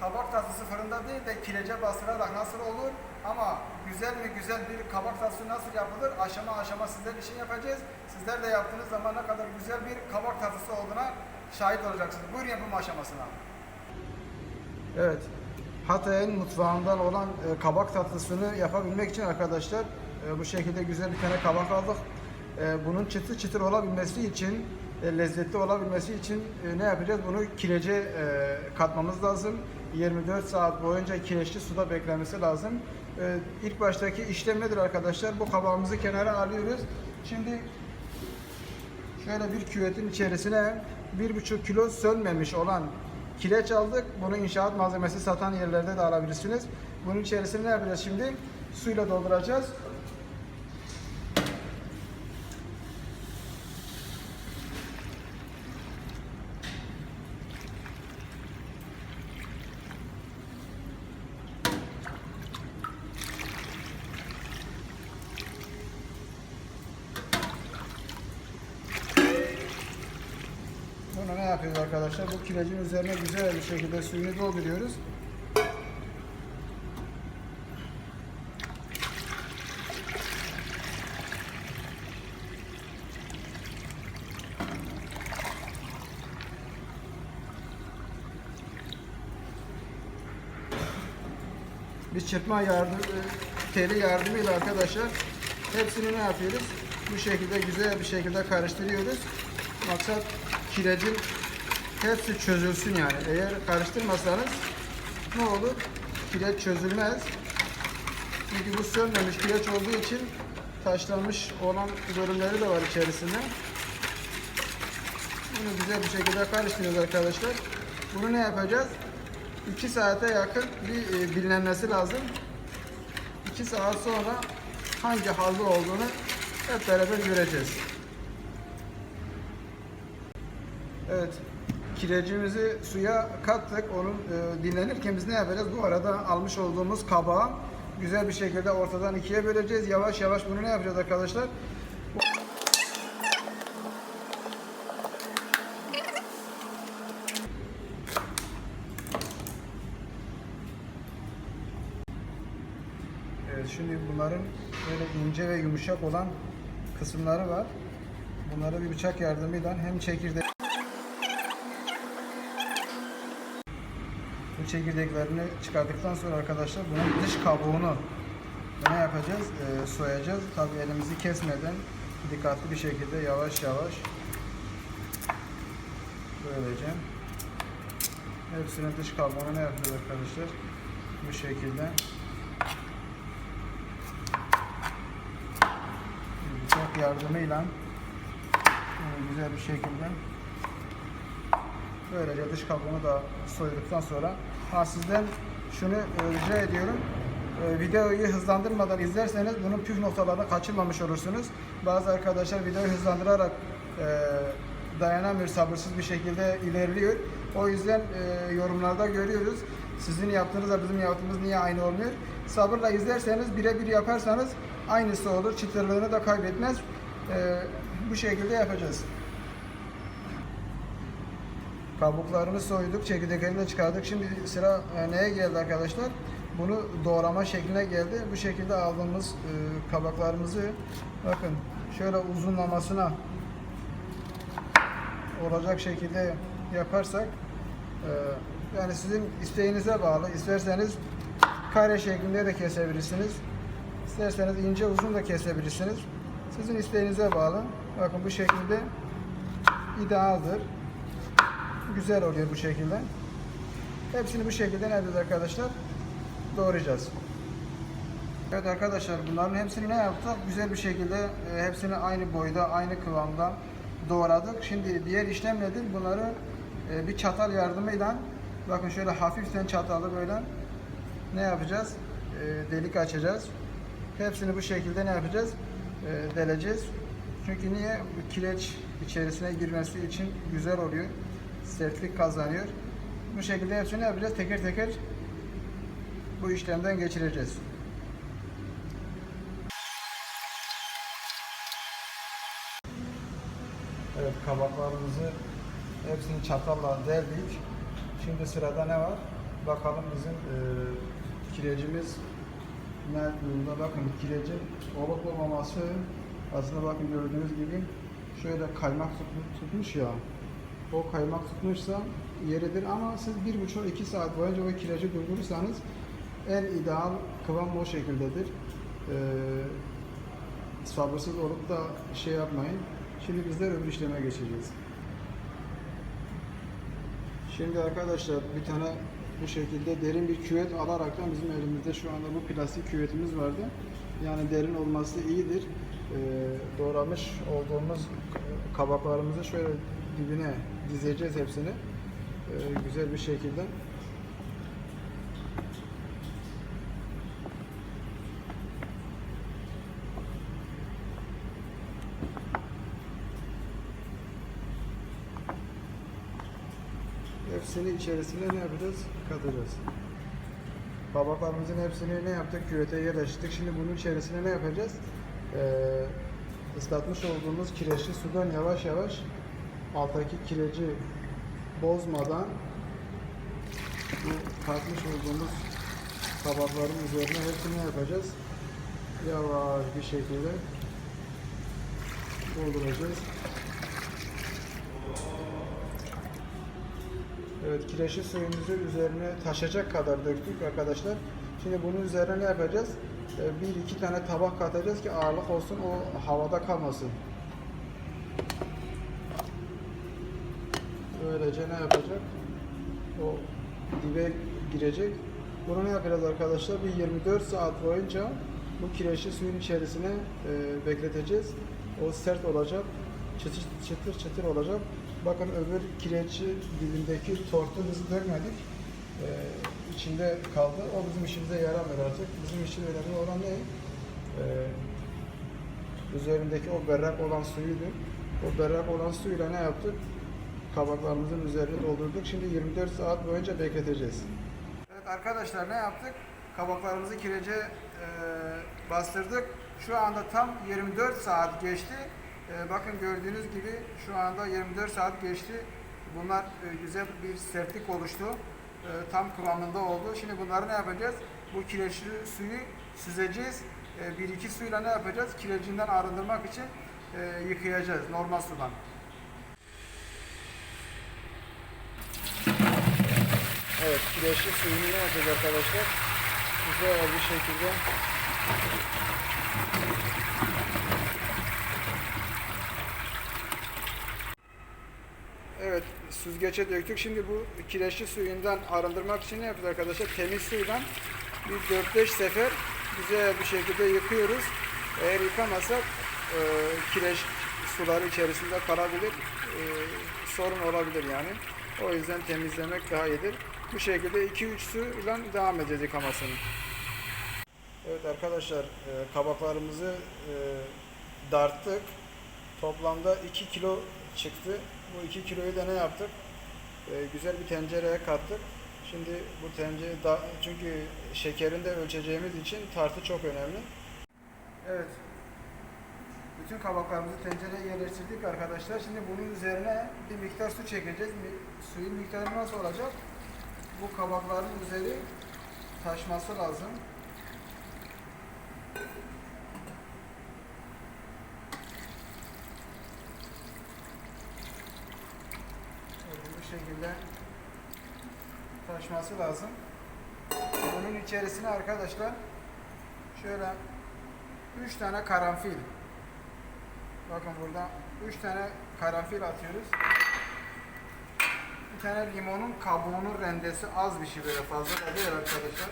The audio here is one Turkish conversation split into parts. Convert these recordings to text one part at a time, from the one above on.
Kabak tatlısı fırında değil de kirece bastırarak nasıl olur? Ama güzel mi güzel bir kabak tatlısı nasıl yapılır? Aşama aşama sizler için yapacağız. Sizler de yaptığınız zaman ne kadar güzel bir kabak tatlısı olduğuna şahit olacaksınız. Buyurun yapım aşamasına. Evet. Hatay'ın mutfağından olan e, kabak tatlısını yapabilmek için arkadaşlar e, bu şekilde güzel bir tane kabak aldık. E, bunun çıtır çıtır olabilmesi için, lezzetli olabilmesi için e, ne yapacağız? Bunu kirece e, katmamız lazım. 24 saat boyunca kireçli suda beklemesi lazım. E, ilk baştaki işlem nedir arkadaşlar? Bu kabağımızı kenara alıyoruz. Şimdi Şöyle bir küvetin içerisine bir buçuk kilo sönmemiş olan kireç aldık. Bunu inşaat malzemesi satan yerlerde de alabilirsiniz. Bunun içerisine ne yapacağız şimdi? Suyla dolduracağız. Bunu ne yapıyoruz arkadaşlar? Bu kirecin üzerine güzel bir şekilde suyunu dolduruyoruz. Bir çırpma yardım, e, teli yardımıyla arkadaşlar hepsini ne yapıyoruz? Bu şekilde güzel bir şekilde karıştırıyoruz. Maksat kirecin hepsi çözülsün yani. Eğer karıştırmasanız ne olur? Kireç çözülmez. Çünkü bu sönmemiş kireç olduğu için taşlanmış olan bölümleri de var içerisinde. Bunu güzel bir şekilde karıştırıyoruz arkadaşlar. Bunu ne yapacağız? 2 saate yakın bir e, dinlenmesi lazım. 2 saat sonra hangi halde olduğunu hep beraber göreceğiz. Evet. Kirecimizi suya kattık. Onun e, dinlenirken biz ne yapacağız? Bu arada almış olduğumuz kabağı güzel bir şekilde ortadan ikiye böleceğiz. Yavaş yavaş bunu ne yapacağız arkadaşlar? Evet, şimdi bunların böyle ince ve yumuşak olan kısımları var. Bunları bir bıçak yardımıyla hem çekirdek bu çekirdeklerini çıkardıktan sonra arkadaşlar bunun dış kabuğunu ne yapacağız? Ee, soyacağız. Tabi elimizi kesmeden dikkatli bir şekilde yavaş yavaş böylece hepsinin dış kabuğunu ne yapıyoruz arkadaşlar? Bu şekilde bıçak yardımıyla e, güzel bir şekilde böylece dış kabuğunu da soyduktan sonra ha sizden şunu e, rica ediyorum e, videoyu hızlandırmadan izlerseniz bunun püf noktalarını kaçırmamış olursunuz. Bazı arkadaşlar videoyu hızlandırarak e, dayanamıyor, sabırsız bir şekilde ilerliyor. O yüzden e, yorumlarda görüyoruz. Sizin yaptığınızla bizim yaptığımız niye aynı olmuyor? Sabırla izlerseniz birebir yaparsanız aynısı olur. Çıtırlığını da kaybetmez. E, bu şekilde yapacağız. Kabuklarını soyduk, çekirdeklerini de çıkardık. Şimdi sıra e, neye geldi arkadaşlar? Bunu doğrama şekline geldi. Bu şekilde aldığımız e, kabaklarımızı bakın şöyle uzunlamasına olacak şekilde yaparsak e, yani sizin isteğinize bağlı. İsterseniz kare şeklinde de kesebilirsiniz. İsterseniz ince uzun da kesebilirsiniz. Sizin isteğinize bağlı. Bakın bu şekilde idealdir. Güzel oluyor bu şekilde. Hepsini bu şekilde ne yapacağız arkadaşlar? Doğrayacağız. Evet arkadaşlar bunların hepsini ne yaptık? Güzel bir şekilde e, hepsini aynı boyda, aynı kıvamda doğradık. Şimdi diğer işlem nedir? Bunları e, bir çatal yardımıyla bakın şöyle hafiften çatalı böyle ne yapacağız? E, delik açacağız. Hepsini bu şekilde ne yapacağız? Deleceğiz. Çünkü niye? Kireç içerisine girmesi için güzel oluyor. Sertlik kazanıyor. Bu şekilde hepsini yapacağız? Teker teker bu işlemden geçireceğiz. Evet kabaklarımızı hepsini çatalla deldik. Şimdi sırada ne var? Bakalım bizim e, kirecimiz ne durumda bakın kirecin olup olmaması aslında bakın gördüğünüz gibi şöyle kaymak tutmuş ya o kaymak tutmuşsa yeridir ama siz bir buçuk iki saat boyunca o kireci durdurursanız en ideal kıvam o şekildedir. Ee, sabırsız olup da şey yapmayın. Şimdi bizler öbür işleme geçeceğiz. Şimdi arkadaşlar bir tane bu şekilde derin bir küvet alaraktan bizim elimizde şu anda bu plastik küvetimiz vardı. Yani derin olması iyidir. Ee, doğramış olduğumuz kabaklarımızı şöyle dibine dizeceğiz hepsini. Ee, güzel bir şekilde. Hepsini içerisine ne yapacağız? Katacağız. Kabaklarımızın hepsini ne yaptık? Küvete yerleştirdik. Şimdi bunun içerisine ne yapacağız? Ee, ıslatmış olduğumuz kireçli sudan yavaş yavaş alttaki kireci bozmadan bu katmış olduğumuz kabakların üzerine hepsini yapacağız? Yavaş bir şekilde dolduracağız. Evet, kireçli suyumuzu üzerine taşacak kadar döktük arkadaşlar. Şimdi bunun üzerine ne yapacağız? Ee, Bir iki tane tabak katacağız ki ağırlık olsun, o havada kalmasın. Böylece ne yapacak? O dibe girecek. Bunu ne yapacağız arkadaşlar? Bir 24 saat boyunca bu kireçli suyun içerisine e, bekleteceğiz. O sert olacak, çıtır çıtır, çıtır olacak. Bakın öbür kireçli dibindeki tortu biz dökmedik. E, içinde kaldı. O bizim işimize yaramıyor artık. Bizim için önemli olan ne? E, üzerindeki o berrak olan suyuydu. O berrak olan suyla ne yaptık? Kabaklarımızın üzerine doldurduk. Şimdi 24 saat boyunca bekleteceğiz. Evet arkadaşlar ne yaptık? Kabaklarımızı kirece e, bastırdık. Şu anda tam 24 saat geçti. E, bakın gördüğünüz gibi şu anda 24 saat geçti. Bunlar e, güzel bir sertlik oluştu. E, tam kıvamında oldu. Şimdi bunları ne yapacağız? Bu kireçli suyu süzeceğiz. E, bir iki suyla ne yapacağız? Kirecinden arındırmak için e, yıkayacağız normal sudan. Evet, kireçli suyunu ne yapacağız arkadaşlar? Güzel bir şekilde Evet, süzgece döktük. Şimdi bu kireçli suyundan arındırmak için ne yapıyoruz arkadaşlar? Temiz suyla bir 4-5 sefer güzel bir şekilde yıkıyoruz. Eğer yıkamazsak e, kireç suları içerisinde kalabilir. E, sorun olabilir yani. O yüzden temizlemek daha iyidir. Bu şekilde 2-3 suyla devam edeceğiz yıkamasını. Evet arkadaşlar e, kabaklarımızı e, darttık. Toplamda 2 kilo çıktı. Bu 2 kiloyu da ne yaptık? E, güzel bir tencereye kattık. Şimdi bu tencere da, çünkü şekerini de ölçeceğimiz için tartı çok önemli. Evet. Bütün kabaklarımızı tencereye yerleştirdik arkadaşlar. Şimdi bunun üzerine bir miktar su çekeceğiz. Suyun miktarı nasıl olacak? Bu kabakların üzeri taşması lazım. Bu şekilde taşması lazım. Bunun içerisine arkadaşlar şöyle 3 tane karanfil. Bakın burada 3 tane karanfil atıyoruz. Bir tane limonun kabuğunun rendesi az bir şey böyle fazla da arkadaşlar.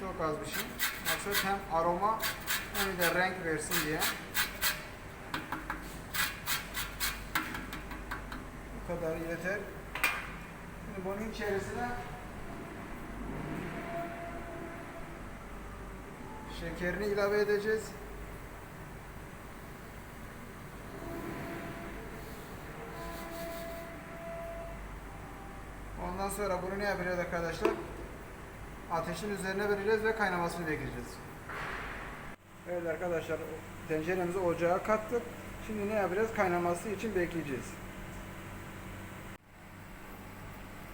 Çok az bir şey. Maksat hem aroma hem de renk versin diye. Bu kadar yeter. Şimdi bunun içerisine şekerini ilave edeceğiz. Ondan sonra bunu ne yapacağız arkadaşlar? Ateşin üzerine vereceğiz ve kaynamasını bekleyeceğiz. Evet arkadaşlar tenceremizi ocağa kattık. Şimdi ne yapacağız? Kaynaması için bekleyeceğiz.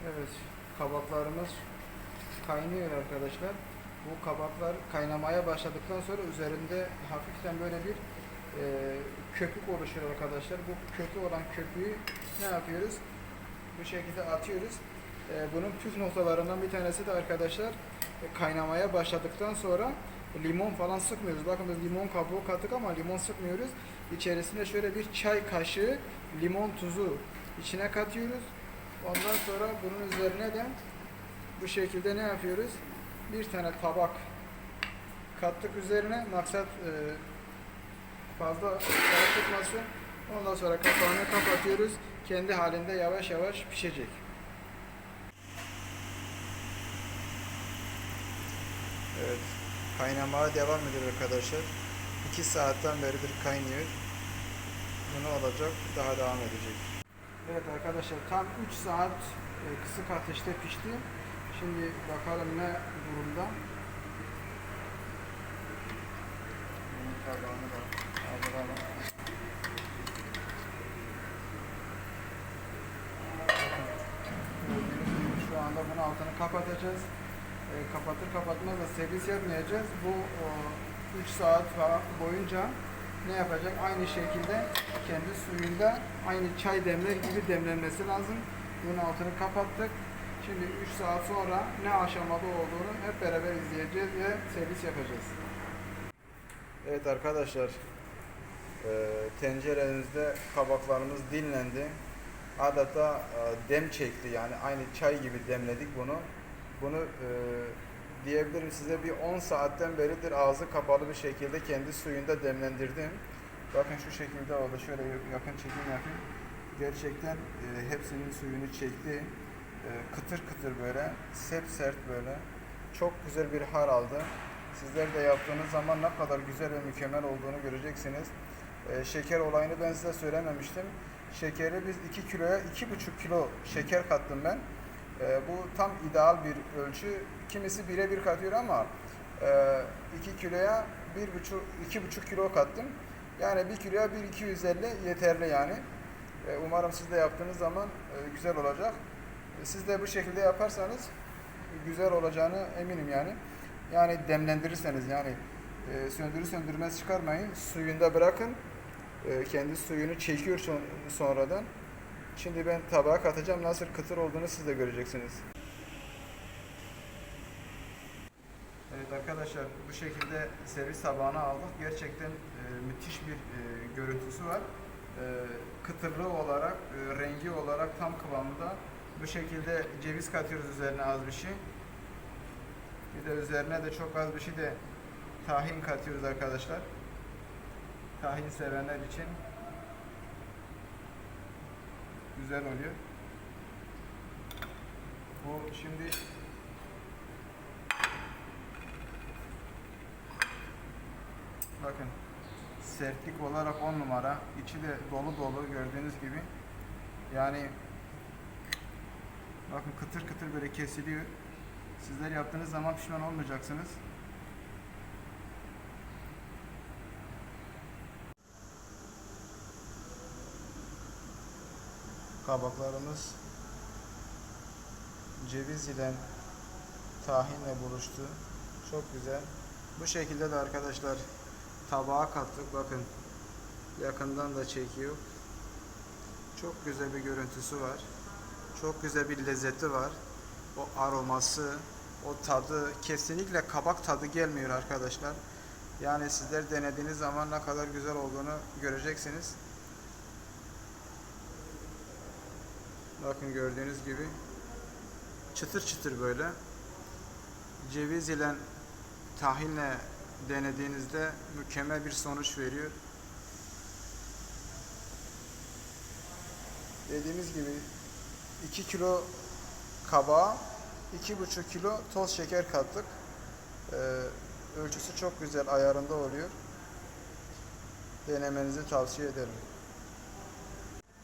Evet, kabaklarımız kaynıyor arkadaşlar. Bu kabaklar kaynamaya başladıktan sonra üzerinde hafiften böyle bir e, köpük oluşur arkadaşlar. Bu kötü olan köpüğü ne yapıyoruz? Bu şekilde atıyoruz. E, bunun püf noktalarından bir tanesi de arkadaşlar e, kaynamaya başladıktan sonra limon falan sıkmıyoruz. Bakın biz limon kabuğu kattık ama limon sıkmıyoruz. İçerisine şöyle bir çay kaşığı limon tuzu içine katıyoruz. Ondan sonra bunun üzerine de bu şekilde ne yapıyoruz? Bir tane tabak kattık üzerine. Maksat e, fazla tutmasın. Ondan sonra kapağını kapatıyoruz. Kendi halinde yavaş yavaş pişecek. Evet. Kaynamaya devam ediyor arkadaşlar. 2 saatten beridir kaynıyor. Bu ne olacak? Daha devam edecek. Evet arkadaşlar tam 3 saat e, kısık ateşte pişti. Şimdi bakalım ne durumda. Şu anda bunun altını kapatacağız. E, kapatır kapatmaz da servis yapmayacağız. Bu 3 saat falan boyunca ne yapacak? Aynı şekilde kendi suyunda aynı çay demler gibi demlenmesi lazım. Bunun altını kapattık. Şimdi 3 saat sonra ne aşamada olduğunu hep beraber izleyeceğiz ve servis yapacağız. Evet arkadaşlar, e, tenceremizde kabaklarımız dinlendi. Adeta e, dem çekti yani aynı çay gibi demledik bunu. Bunu e, diyebilirim size bir 10 saatten beridir ağzı kapalı bir şekilde kendi suyunda demlendirdim. Bakın şu şekilde oldu. Şöyle yakın çekim yapayım. Gerçekten e, hepsinin suyunu çekti. E, kıtır kıtır böyle, sep sert böyle. Çok güzel bir hal aldı. Sizler de yaptığınız zaman ne kadar güzel ve mükemmel olduğunu göreceksiniz. E, şeker olayını ben size söylememiştim. Şekeri biz 2 kiloya 2,5 kilo şeker kattım ben. E, bu tam ideal bir ölçü. Kimisi birebir katıyor ama e, 2 kiloya 1,5 2,5 kilo kattım. Yani 1 kiloya 1,250 yeterli yani. E, umarım siz de yaptığınız zaman e, güzel olacak. E, Siz de bu şekilde yaparsanız güzel olacağını eminim yani. Yani demlendirirseniz yani e, söndürür söndürmez çıkarmayın. Suyunda bırakın. E, kendi suyunu çekiyor son- sonradan. Şimdi ben tabağa katacağım. Nasıl kıtır olduğunu siz de göreceksiniz. Evet arkadaşlar bu şekilde servis tabağına aldık. Gerçekten e, müthiş bir e, görüntüsü var. E, kıtırlığı olarak, e, rengi olarak tam kıvamında. Bu şekilde ceviz katıyoruz üzerine az bir şey. Bir de üzerine de çok az bir şey de tahin katıyoruz arkadaşlar. Tahin sevenler için güzel oluyor. Bu şimdi bakın sertlik olarak 10 numara. içi de dolu dolu gördüğünüz gibi. Yani bakın kıtır kıtır böyle kesiliyor. Sizler yaptığınız zaman pişman olmayacaksınız. Kabaklarımız ceviz ile tahinle buluştu. Çok güzel. Bu şekilde de arkadaşlar tabağa kattık. Bakın yakından da çekiyor. Çok güzel bir görüntüsü var. Çok güzel bir lezzeti var. O aroması, o tadı kesinlikle kabak tadı gelmiyor arkadaşlar. Yani sizler denediğiniz zaman ne kadar güzel olduğunu göreceksiniz. Bakın gördüğünüz gibi çıtır çıtır böyle. Ceviz ile tahinle denediğinizde mükemmel bir sonuç veriyor. Dediğimiz gibi 2 kilo kabağa 2,5 kilo toz şeker kattık. Ee, ölçüsü çok güzel ayarında oluyor. Denemenizi tavsiye ederim.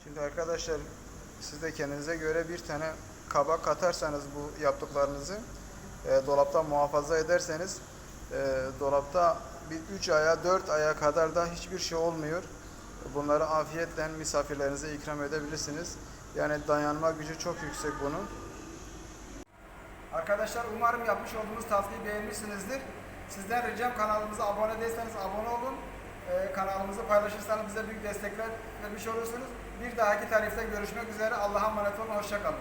Şimdi arkadaşlar siz de kendinize göre bir tane kabak katarsanız bu yaptıklarınızı e, dolapta muhafaza ederseniz e, dolapta bir 3 aya 4 aya kadar da hiçbir şey olmuyor. bunları afiyetle misafirlerinize ikram edebilirsiniz. Yani dayanma gücü çok yüksek bunun. Arkadaşlar umarım yapmış olduğumuz tatlıyı beğenmişsinizdir. Sizden ricam kanalımıza abone değilseniz abone olun. Ee, kanalımızı paylaşırsanız bize büyük destekler vermiş olursunuz. Bir dahaki tarifte görüşmek üzere. Allah'a emanet olun. Hoşçakalın.